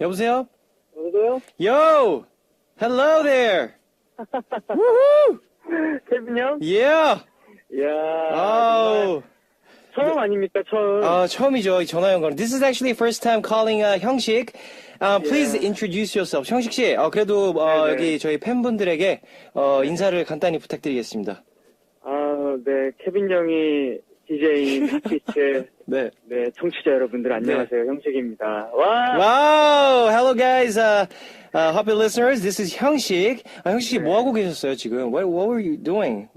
여보세요? 여보세요? Yo! Hello there! Woohoo! 케빈 형? Yeah! 이야. Oh, 처음 아닙니까, 처음? 아, 처음이죠. 이 전화 연결. This is actually first time calling uh, 형식. Uh, please Yeah. introduce yourself. 형식 씨, 어, 그래도 어, 네네. 여기 저희 팬분들에게 어, 인사를 간단히 부탁드리겠습니다. 아, 네, 케빈 형이 DJ인 핫비트, 네. 네, 청취자 여러분들 안녕하세요. 형식입니다. 와! Wow! Hello guys. Uh, uh, happy listeners. This is 형식. 아, 형식 씨뭐 하고 계셨어요, 지금? What, what were you doing?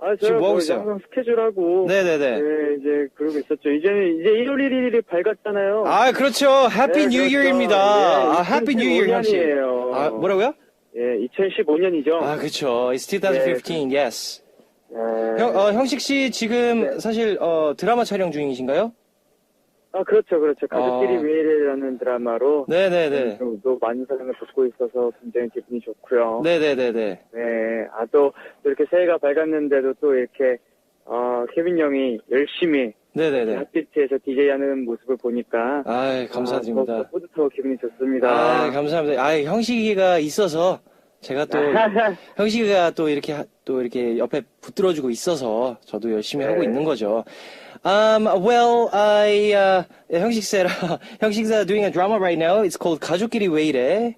아, 지금 제가 뭐 하고 뭐 있어요? 항상 스케줄하고. 네네네. 네, 이제 그러고 있었죠. 이제는 이제 1월 1일이 밝았잖아요. 아, 그렇죠. Happy 네, New 그렇죠. Year입니다. 예, 아, Happy New Year, 형식. 2015년이에요. 아, 뭐라고요? 예, 2015년이죠. 아, 그쵸. It's 2015, yes. 네. 형, 어, 형식 씨 지금 네. 사실, 어, 드라마 촬영 중이신가요? 아, 그렇죠, 그렇죠. 가족끼리 어. 왜 이래라는 드라마로. 네네네. 또, 또 많은 사랑을 받고 있어서 굉장히 기분이 좋고요. 네네네네. 네, 아, 또, 또 이렇게 새해가 밝았는데도 또 이렇게, 어, 케빈 형이 열심히 네네네. 핫비트에서 DJ 하는 모습을 보니까. 아이, 감사드립니다. 아, 뿌듯하고 기분이 좋습니다. 아, 감사합니다. 아, 형식이가 있어서 제가 또 형식이가 또 이렇게 하- 또 이렇게 옆에 붙들어주고 있어서 저도 열심히 네. 하고 있는 거죠. Um, well, I uh, 형식 said 형식's uh, doing a drama right now. It's called 가족끼리 왜 이래.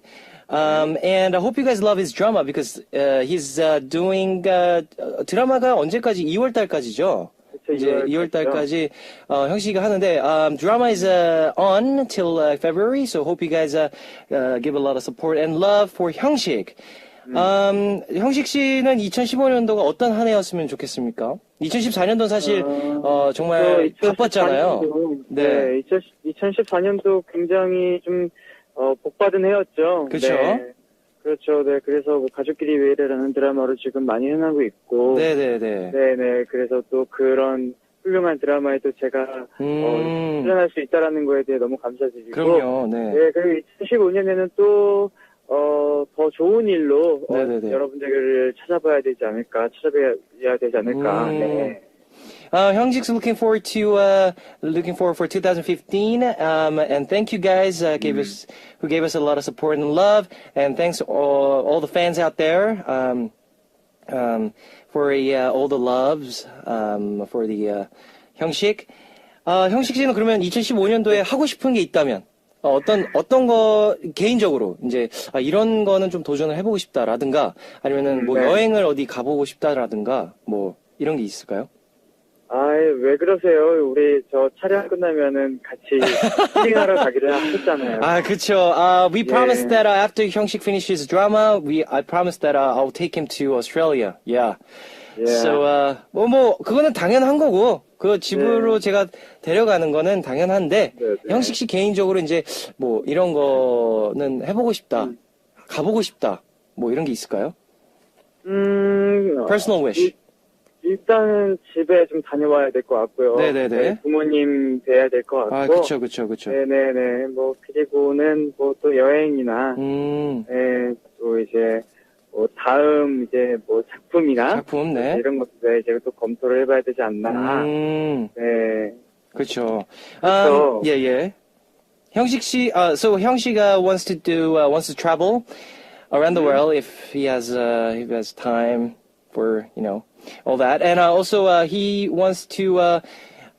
Um, and I hope you guys love his drama because uh, he's uh, doing uh, 드라마가 언제까지 2월 달까지죠. 이제 2월 2월 달까지 어, 형식이가 하는데 um, drama is uh, on till uh, February, so hope you guys uh, uh, give a lot of support and love for 형식. Um, 형식 씨는 2015년도가 어떤 한 해였으면 좋겠습니까? 2014년도 사실 어, 정말 또 바빴잖아요. 2014년도, 네. 네. 2014년도 굉장히 좀, 어, 복받은 해였죠. 그쵸. 네. 그렇죠. 네. 그래서 뭐 가족끼리 왜 이래라는 드라마로 지금 많이 흥하고 있고. 네네네. 네네. 그래서 또 그런 훌륭한 드라마에 또 제가 어, 음, 출연할 수 있다라는 거에 대해 너무 감사드리고. 그럼요. 네. 네, 그리고 2015년에는 또, 어, 더 좋은 일로, 어. 여러분들을 찾아봐야 되지 않을까, 찾아봐야 되지 않을까, 음. 네. Uh, Hyungsik's looking forward to uh, looking forward for 2015, um, and thank you guys uh, gave us who gave us a lot of support and love, and thanks all, all the fans out there um, um, for uh, all the loves um, for the uh, 형식. 아, 형식 씨는 그러면 2015년도에 하고 싶은 게 있다면 어, 어떤 어떤 거 개인적으로 이제 아, 이런 거는 좀 도전을 해보고 싶다라든가 아니면은 뭐 네. 여행을 어디 가보고 싶다라든가 뭐 이런 게 있을까요? 아이, 왜 그러세요? 우리 저 촬영 끝나면은 같이 힐링하러 가기로 했잖아요. 아, 그쵸. Uh, we promised that uh, after 형식 finishes drama, we I promised that I'll take him to Australia. Yeah. 예. So, uh, 뭐, 뭐, 그거는 당연한 거고, 그 집으로 제가 데려가는 거는 당연한데, 네, 네. 형식 씨 개인적으로 이제, 뭐, 이런 거는 해보고 싶다, 음. 가보고 싶다, 뭐, 이런 게 있을까요? 음, Personal wish. 일단은 집에 좀 다녀와야 될 것 같고요. 네네네. 네, 부모님 뵈야 될 것 같고. 아, 그쵸, 그쵸, 그쵸. 네네네. 뭐, 그리고는 뭐 또 여행이나, 음, 네, 뭐 다음 이제 뭐 작품이나, 작품, 네. 이런 것들 이제 또 검토를 해봐야 되지 않나. 음, 네. 그쵸. Um, 예, 예. 형식 씨, uh, so 형식 uh, wants to do, uh, wants to travel around the world if he has, uh, if he has time for, you know, all that. And uh, also, uh, he wants to, uh,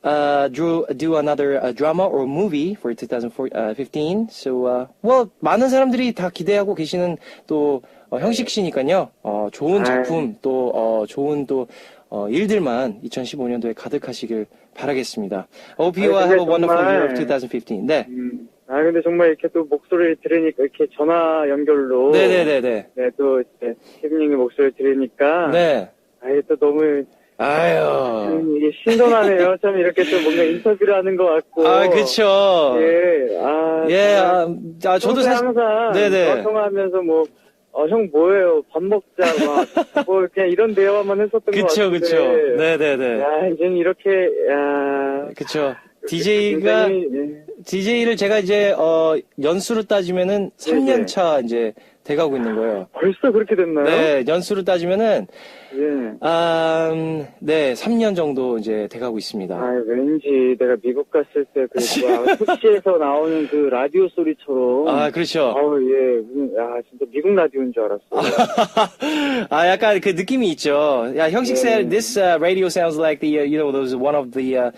uh, do, do another uh, drama or movie for 2015. So, uh, well, 많은 사람들이 다 기대하고 계시는 또, 어, 형식 씨니까요. 어, 좋은 작품, 또, 어, 좋은 또, 어, 일들만 2015년도에 가득하시길 바라겠습니다. Hope you 아니, have a wonderful year of 정말- 2015. 네. 음, 아, 근데 정말 이렇게 또 목소리를 들으니까, 이렇게 전화 연결로. 네네네네. 네, 또, 이제, 케빈 형의 목소리를 들으니까. 네. 아이, 또 너무, 아유. 음, 이게 신선하네요. 참 이렇게 또 뭔가 인터뷰를 하는 것 같고. 아, 그쵸. 예, 아. 예, 아, 아, 저도 사실. 항상 네네. 통화하면서 뭐, 어, 형 뭐예요? 밥 먹자, 막, 뭐, 그냥 이런 대화만 했었던 것 그쵸, 같은데. 그쵸. 네네네. 야, 이제는 이렇게, 야. 그쵸. DJ가, 굉장히, 예. DJ를 제가 이제, 어, 연수로 따지면은 3년 차 이제 돼가고 있는 거예요. 벌써 그렇게 됐나요? 네, 연수로 따지면은 예. 아, 음, 네, 3년 정도 이제 돼가고 있습니다. 아, 왠지 내가 미국 갔을 때그 뭐야 택시에서 나오는 그 라디오 소리처럼 아, 그렇죠. 아우 예, 무슨 야 진짜 미국 라디오인 줄 알았어. 아, 약간 그 느낌이 있죠. 야, 형식 네. said this uh, radio sounds like the, uh, you know, those one of the, uh,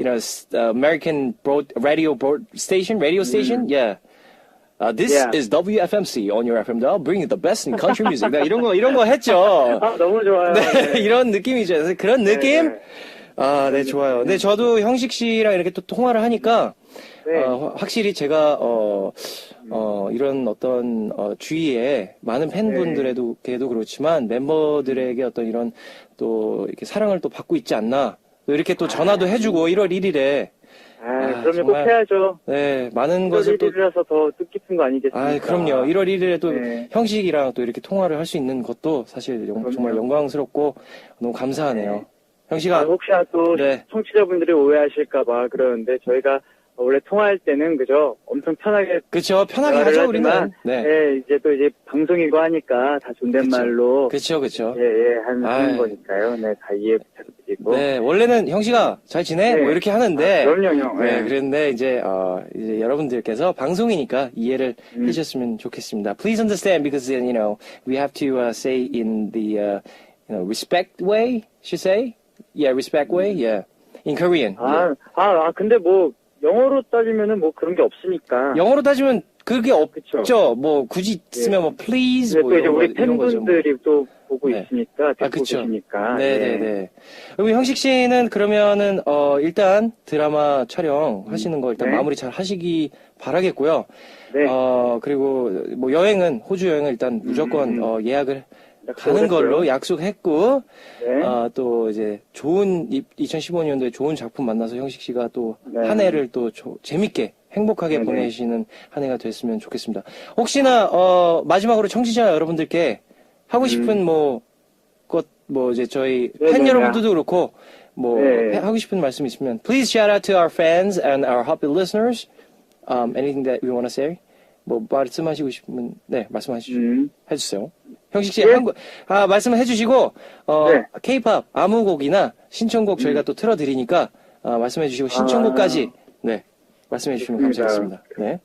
you know, uh, American broad, radio broad station, radio station? Yeah. Uh, this Yeah. is WFMC on your FM dial, bringing the best in country music. 네, 이런 거, 이런 거 했죠. 아 너무 좋아요. 네, 네. 이런 느낌이죠. 그런 느낌? 네. 아, 네, 좋아요. 네, 저도 형식 씨랑 이렇게 또 통화를 하니까, 네. 어, 확실히 제가, 어, 어, 이런 어떤, 어, 주위에 많은 팬분들에도, 그렇지만 멤버들에게 어떤 이런 또 이렇게 사랑을 또 받고 있지 않나. 또 이렇게 또 전화도 해주고 1월 1일에, 아, 아, 그러면 정말- 꼭 해야죠. 네, 많은 것을 또, 1일이라서 더 뜻깊은 거 아니겠습니까? 아, 그럼요. 1월 1일에 또 네. 형식이랑 또 이렇게 통화를 할 수 있는 것도 사실 영- 그럼요. 정말 영광스럽고 너무 감사하네요. 네. 형식아, 아, 혹시나 또 네. 청취자분들이 오해하실까봐 그러는데 저희가 원래 통화할 때는 그죠 엄청 편하게 그쵸 편하게 하죠 우리는 네 예, 이제 또 이제 방송이고 하니까 다 존댓말로 그쵸 그쵸 예, 예, 하는. 하는 거니까요. 네, 다 이해 부탁드리고. 네 원래는 형씨가 잘 지내 네. 뭐 이렇게 하는데 아, 그럼요, 형. 네 네. 그런데 이제 어 이제 여러분들께서 방송이니까 이해를 음. 해주셨으면 좋겠습니다 please understand because you know we have to uh, say in the uh, you know respect way should say yeah respect way yeah in Korean 아, 아, 아, 근데 뭐, 영어로 따지면은 뭐 그런 게 없으니까. 영어로 따지면 그게 그쵸. 없죠 뭐 굳이 쓰면 뭐 please 근데 뭐또 이제 우리 뭐. 팬분들이 또 보고 네. 있으니까, 듣고 아, 그쵸. 계시니까. 네네 네. 그리고 형식 씨는 그러면은 어 일단 드라마 촬영 하시는 거 일단 네. 마무리 잘 하시기 바라겠고요. 네. 어 그리고 뭐 여행은 호주 여행은 일단 무조건 음. 어, 예약을 가는 걸로. 약속했고 네. 어, 또 이제 좋은 2015년도에 좋은 작품 만나서 형식 씨가 또 네. 한 해를 또 조- 재밌게 행복하게 네네. 보내시는 한 해가 됐으면 좋겠습니다. 혹시나 어 마지막으로 청취자 여러분들께 하고 싶은 뭐, 것, 뭐, 이제 저희 음. 네네. 팬 여러분들도 그렇고, 뭐, 네. 해- 하고 싶은 말씀 있으면, please shout out to our fans and our happy listeners. Um, anything that we want to say? 뭐, 말씀하시고 싶으면, 네, 말씀하시죠. 음. 해주세요. 형식 씨, 예. 한국, 아, 말씀을 해주시고, 어, 네. 케이팝 아무 곡이나 신청곡 저희가 또 틀어드리니까, 아, 말씀해 주시고, 신청곡까지, 네, 말씀해 주시면 좋습니다. 감사하겠습니다. 네,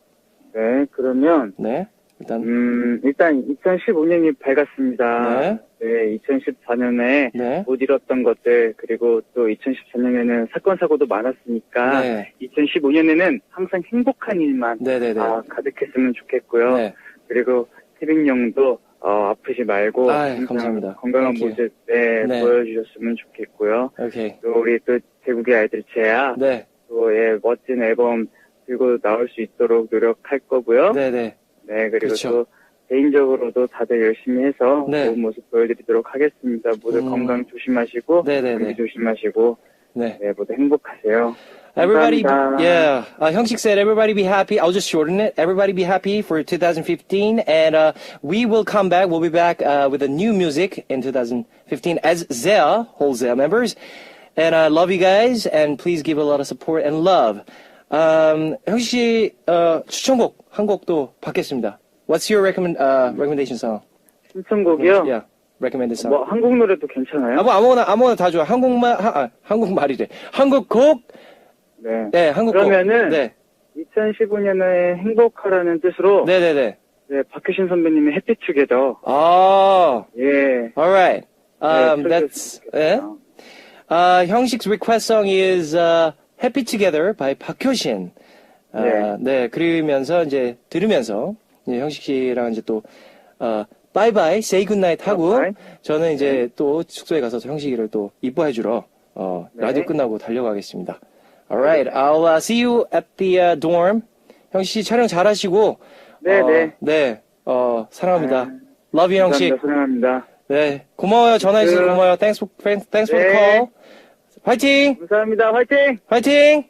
네, 그러면, 네, 일단, 음, 일단 2015년이 밝았습니다. 네. 네, 2014년에 네, 못 이뤘던 것들, 그리고 또 2014년에는 사건, 사고도 많았으니까, 네, 2015년에는 항상 행복한 일만 네네네. 아, 가득했으면 좋겠고요. 네, 그리고 태빈 형도 어, 아프지 말고 아이, 항상 감사합니다. 건강한. 모습 네, 네. 보여주셨으면 좋겠고요. 오케이. 또 우리 또 제국의 아이들 제야 네, 또 예, 멋진 앨범 들고 나올 수 있도록 노력할 거고요. 네, 네 네. 그리고 그렇죠. 또 개인적으로도 다들 열심히 해서 네. 좋은 모습 보여드리도록 하겠습니다. 모두 음. 건강 조심하시고 네네네. 감기 조심하시고 네. 네, 모두 행복하세요. Everybody, 감사합니다. yeah. Uh, Hyungsik said, everybody be happy. I'll just shorten it. Everybody be happy for 2015. And uh, we will come back. We'll be back uh, with a new music in 2015 as Zea, whole Zea members. And I love you guys. And please give a lot of support and love. Um, 형식 씨 어, 추천곡 한 곡도 받겠습니다. What's your recommend, uh, recommendation song? 신청곡이요. Yeah, recommended song. 뭐 한국 노래도 괜찮아요? 아, 뭐 아무거나 아무거나 다 좋아. 한국말 하, 아, 한국말이래. 한국 곡. 네. 네, 한국 곡. 그러면은 네. 2015년에 행복하라는 뜻으로 네, 네, 네. 네, 박효신 선배님의 해피 투게더 Oh, 예. all right. Um, 네, that's eh? 좋겠어요. Uh, 형식's request song is uh, Happy Together by 박효신. 아, 네, 그러면서 이제 들으면서 이제 형식 씨랑 이제 또 어, 바이바이, say goodnight 하고. 저는 이제 또 숙소에 가서 형식이를 또 이뻐해 주러 어, 네. 라디오 끝나고 달려가겠습니다. Alright, I'll uh, see you at the uh, dorm. 형식 씨 촬영 잘 하시고 네, 어, 네. 네, 어, 사랑합니다. 아, Love you 형식. 감사합니다. 사랑합니다. 네, 고마워요. 전화해 주셔서 그- 고마워요. Thanks for, thanks for the 네. call. 화이팅! 감사합니다. 화이팅! 화이팅!